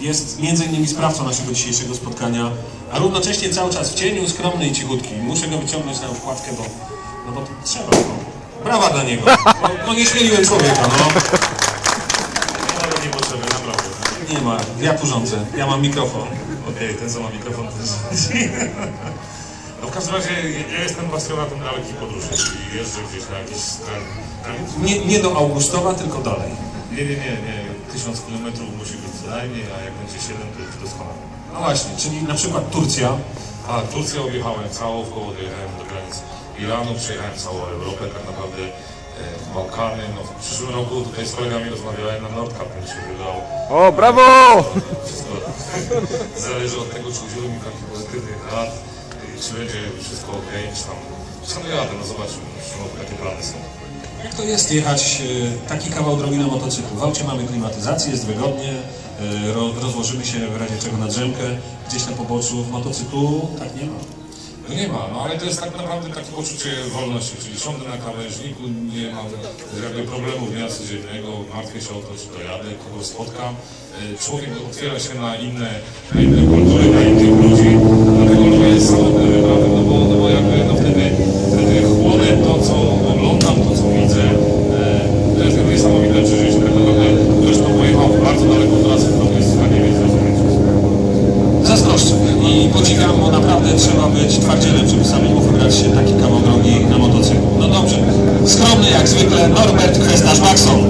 jest między innymi sprawcą naszego dzisiejszego spotkania, a równocześnie cały czas w cieniu, skromny i cichutki. Muszę go wyciągnąć na okładkę, bo, no bo trzeba. No. Brawa dla niego. No, no nie śmieliłem człowieka, no. Nie potrzebuję, naprawdę. Nie ma, ja tu rządzę, ja mam mikrofon. Okej, ten co ma mikrofon też. No w każdym razie ja jestem pasjonatem dalekich podróży, czyli jeżdżę gdzieś na jakiś. Nie, nie do Augustowa, tylko dalej. Nie, nie, nie, nie. Tysiąc kilometrów musi być co najmniej, a jak będzie siedem, to już doskonale. No właśnie, czyli na przykład Turcja. A Turcję objechałem całą, w koło dojechałem do granic Iranu, przejechałem całą Europę, tak naprawdę e, Bałkany. No, w przyszłym roku tutaj z kolegami rozmawiałem na Nordkap, mi się wydało. O, brawo! Wszystko zależy od tego, czy udzielą mi takich pozytywnych rad, czy będzie wszystko ok, czy tam, czy tam jadę, no zobaczymy, przyszłym roku takie plany są. Jak to jest jechać e, taki kawał drogi na motocyklu? W aucie mamy klimatyzację, jest wygodnie, ro, rozłożymy się w razie czego na drzemkę gdzieś na poboczu. W motocyklu tak nie ma. No nie ma, no ale to jest tak naprawdę takie poczucie wolności, czyli siądę na krawężniku, nie mam jakby problemów dnia codziennego, martwię się o to, czy dojadę, kogo spotkam. Człowiek otwiera się na inne, na inne kultury, na innych ludzi, dlatego lubię samotny wyprawy, no bo, no bo jakby no wtedy, wtedy chłonę to, co oglądam, to, co widzę. E, To jest jakby niesamowite przeżycie, tak naprawdę ktoś, kto pojechał w bardzo daleką trasę, to jest w stanie mnie zrozumieć. Zazdroszczę i podziwiam, bo naprawdę trzeba być twardzielem, żeby samemu wybrać się taki kawał drogi na motocyklu. No dobrze, skromny jak zwykle Norbert Kwestarz-Maxon.